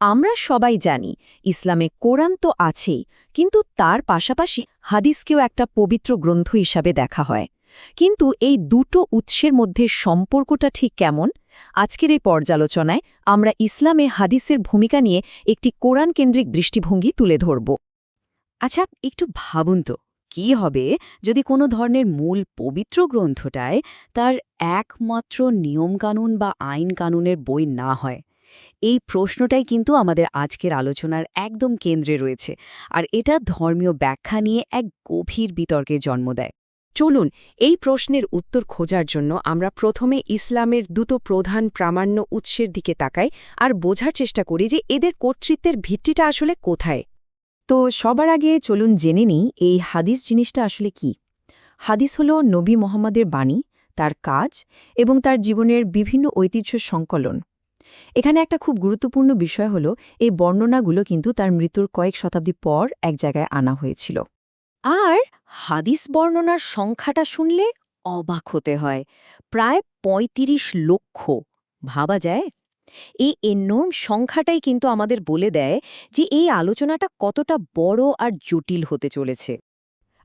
আমরা সবাই জানি, ইসলামে কোরআন তো আছেই, কিন্তু তার পাশাপাশি হাদিসকেও একটা পবিত্র গ্রন্থ হিসাবে দেখা হয়। কিন্তু এই দুটো উৎসের মধ্যে সম্পর্কটা ঠিক কেমন? আজকের এই পর্যালোচনায় আমরা ইসলামে হাদিসের ভূমিকা নিয়ে একটি কোরআন কেন্দ্রিক দৃষ্টিভঙ্গি তুলে ধরব। আচ্ছা একটু ভাবুন তো, কি হবে যদি কোনো ধরনের মূল পবিত্র গ্রন্থটায় তার একমাত্র নিয়মকানুন বা আইন কানুনের বই না হয়? এই প্রশ্নটাই কিন্তু আমাদের আজকের আলোচনার একদম কেন্দ্রে রয়েছে। আর এটা ধর্মীয় ব্যাখ্যা নিয়ে এক গভীর বিতর্কের জন্ম দেয়। চলুন, এই প্রশ্নের উত্তর খোঁজার জন্য আমরা প্রথমে ইসলামের দুটো প্রধান প্রামাণ্য উৎসের দিকে তাকাই আর বোঝার চেষ্টা করি যে এদের কর্তৃত্বের ভিত্তিটা আসলে কোথায়। তো সবার আগে চলুন জেনে নিই এই হাদিস জিনিসটা আসলে কি। হাদিস হল নবী মোহাম্মদের বাণী, তার কাজ এবং তার জীবনের বিভিন্ন ঐতিহ্য সংকলন। এখানে একটা খুব গুরুত্বপূর্ণ বিষয় হল, এই বর্ণনাগুলো কিন্তু তার মৃত্যুর কয়েক শতাব্দী পর এক জায়গায় আনা হয়েছিল। আর হাদিস বর্ণনার সংখ্যাটা শুনলে অবাক হতে হয়। প্রায় ৩৫ লক্ষ, ভাবা যায়? এই এনর্ম সংখ্যাটাই কিন্তু আমাদের বলে দেয় যে এই আলোচনাটা কতটা বড় আর জটিল হতে চলেছে।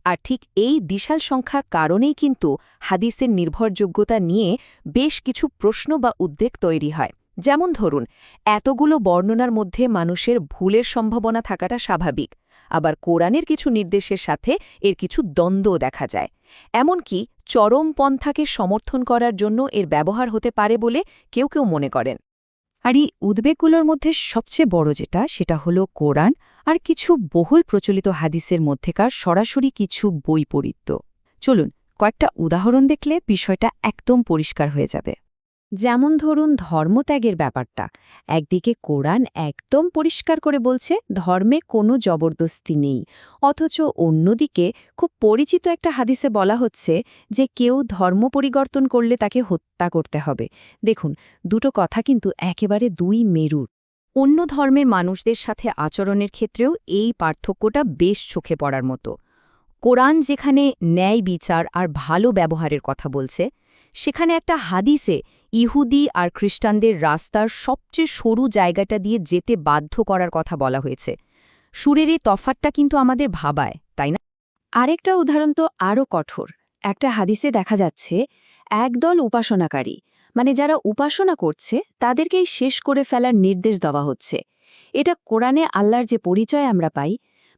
আর ঠিক এই বিশাল সংখ্যার কারণেই কিন্তু হাদিসের নির্ভরযোগ্যতা নিয়ে বেশ কিছু প্রশ্ন বা উদ্বেগ তৈরি হয়। যেমন ধরুন, এতগুলো বর্ণনার মধ্যে মানুষের ভুলের সম্ভাবনা থাকাটা স্বাভাবিক, আবার কোরআনের কিছু নির্দেশের সাথে এর কিছু দ্বন্দ্বও দেখা যায়। এমনকি চরম পন্থাকে সমর্থন করার জন্য এর ব্যবহার হতে পারে বলে কেউ কেউ মনে করেন। আর এই উদ্বেগগুলোর মধ্যে সবচেয়ে বড় যেটা, সেটা হলো কোরআন আর কিছু বহুল প্রচলিত হাদিসের মধ্যেকার সরাসরি কিছু বৈপরীত্য। চলুন, কয়েকটা উদাহরণ দেখলে বিষয়টা একদম পরিষ্কার হয়ে যাবে। যেমন ধরুন ধর্মত্যাগের ব্যাপারটা। একদিকে কোরআন একদম পরিষ্কার করে বলছে, ধর্মে কোনো জবরদস্তি নেই। অথচ অন্যদিকে খুব পরিচিত একটা হাদিসে বলা হচ্ছে যে, কেউ ধর্ম পরিবর্তন করলে তাকে হত্যা করতে হবে। দেখুন, দুটো কথা কিন্তু একেবারে দুই মেরুর। অন্য ধর্মের মানুষদের সাথে আচরণের ক্ষেত্রেও এই পার্থক্যটা বেশ চোখে পড়ার মতো। কোরআন যেখানে ন্যায় বিচার আর ভালো ব্যবহারের কথা বলছে, সেখানে একটা হাদিসে ইহুদি আর খ্রিস্টানদের রাস্তার সবচেয়ে সরু জায়গাটা দিয়ে যেতে বাধ্য করার কথা বলা হয়েছে। সুরের এই তফাতটা কিন্তু আমাদের ভাবায়, তাই না? আরেকটা উদাহরণ তো আরও কঠোর। একটা হাদিসে দেখা যাচ্ছে, একদল উপাসনাকারী মানে যারা উপাসনা করছে, তাদেরকেই শেষ করে ফেলার নির্দেশ দেওয়া হচ্ছে। এটা কোরআনে আল্লাহর যে পরিচয় আমরা পাই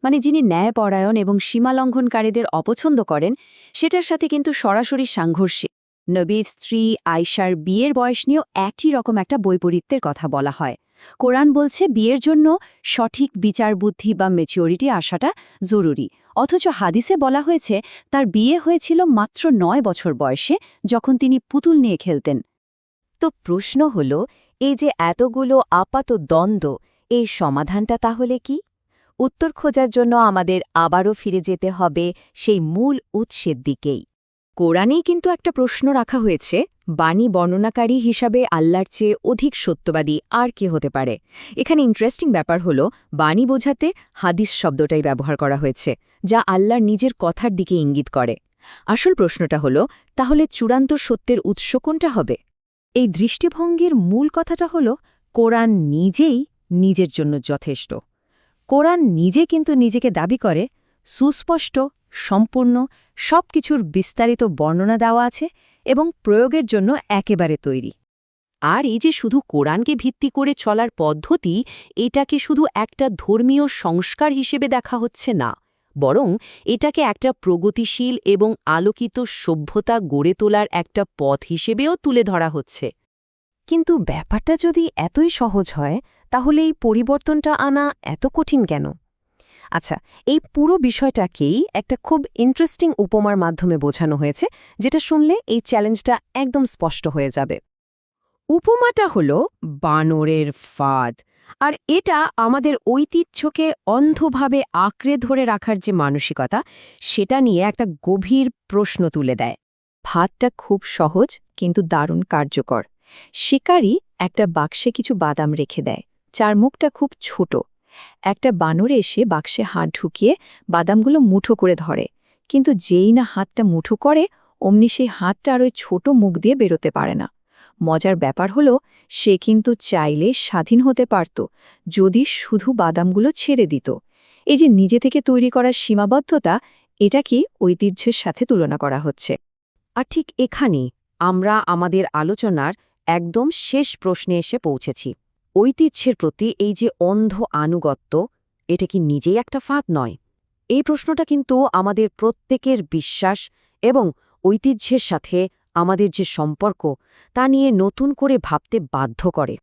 মানে যিনি ন্যায়পরায়ণ এবং সীমালঙ্ঘনকারীদের অপছন্দ করেন, সেটার সাথে কিন্তু সরাসরি সাংঘর্ষে নবীর স্ত্রী আয়সার বিয়ের বয়স নিয়েও একই রকম একটা বৈপরীত্যের কথা বলা হয়। কোরআন বলছে, বিয়ের জন্য সঠিক বিচার বুদ্ধি বা মেচিওরিটি আসাটা জরুরি। অথচ হাদিসে বলা হয়েছে, তার বিয়ে হয়েছিল মাত্র নয় বছর বয়সে, যখন তিনি পুতুল নিয়ে খেলতেন। তো প্রশ্ন হল, এই যে এতগুলো আপাত দ্বন্দ্ব এই সমাধানটা তাহলে কি? উত্তর খোঁজার জন্য আমাদের আবারও ফিরে যেতে হবে সেই মূল উৎসের দিকেই। কোরআনেই কিন্তু একটা প্রশ্ন রাখা হয়েছে, বাণী বর্ণনাকারী হিসাবে আল্লাহর চেয়ে অধিক সত্যবাদী আর কে হতে পারে। এখানে ইন্টারেস্টিং ব্যাপার হল, বাণী বোঝাতে হাদিস শব্দটাই ব্যবহার করা হয়েছে, যা আল্লাহর নিজের কথার দিকে ইঙ্গিত করে। আসল প্রশ্নটা হল, তাহলে চূড়ান্ত সত্যের উৎস কোনটা হবে? এই দৃষ্টিভঙ্গির মূল কথাটা হল, কোরআন নিজেই নিজের জন্য যথেষ্ট। কোরআন নিজে কিন্তু নিজেকে দাবি করে সুস্পষ্ট, সম্পূর্ণ সব কিছুর বিস্তারিত বর্ণনা দেওয়া আছে এবং প্রয়োগের জন্য একেবারে তৈরি। আর এই যে শুধু কোরআনকে ভিত্তি করে চলার পদ্ধতি, এটাকে শুধু একটা ধর্মীয় সংস্কার হিসেবে দেখা হচ্ছে না, বরং এটাকে একটা প্রগতিশীল এবং আলোকিত সভ্যতা গড়ে তোলার একটা পথ হিসেবেও তুলে ধরা হচ্ছে। কিন্তু ব্যাপারটা যদি এতই সহজ হয়, তাহলে এই পরিবর্তনটা আনা এত কঠিন কেন? আচ্ছা এই পুরো বিষয়টাকেই একটা খুব ইন্টারেস্টিং উপমার মাধ্যমে বোঝানো হয়েছে, যেটা শুনলে এই চ্যালেঞ্জটা একদম স্পষ্ট হয়ে যাবে। উপমাটা হল বানরের ফাঁদ, আর এটা আমাদের ঐতিহ্যকে অন্ধভাবে আঁকড়ে ধরে রাখার যে মানসিকতা, সেটা নিয়ে একটা গভীর প্রশ্ন তুলে দেয়। ভাতটা খুব সহজ, কিন্তু দারুণ কার্যকর। শিকারী একটা বাক্সে কিছু বাদাম রেখে দেয় চার মুখটা খুব ছোট। একটা বানরে এসে বাক্সে হাত ঢুকিয়ে বাদামগুলো মুঠো করে ধরে, কিন্তু যেই না হাতটা মুঠো করে, অমনি সেই হাতটা আর ওই ছোট মুখ দিয়ে বেরোতে পারে না। মজার ব্যাপার হলো, সে কিন্তু চাইলে স্বাধীন হতে পারত, যদি শুধু বাদামগুলো ছেড়ে দিত। এই যে নিজে থেকে তৈরি করার সীমাবদ্ধতা, এটা কি ঐতিহ্যের সাথে তুলনা করা হচ্ছে? আর ঠিক এখানেই আমরা আমাদের আলোচনার একদম শেষ প্রশ্নে এসে পৌঁছেছি। ঐতিহ্যের প্রতি এই যে অন্ধ আনুগত্য, এটা কি নিজেই একটা ফাঁদ নয়? এই প্রশ্নটা কিন্তু আমাদের প্রত্যেকের বিশ্বাস এবং ঐতিহ্যের সাথে আমাদের যে সম্পর্ক, তা নিয়ে নতুন করে ভাবতে বাধ্য করে।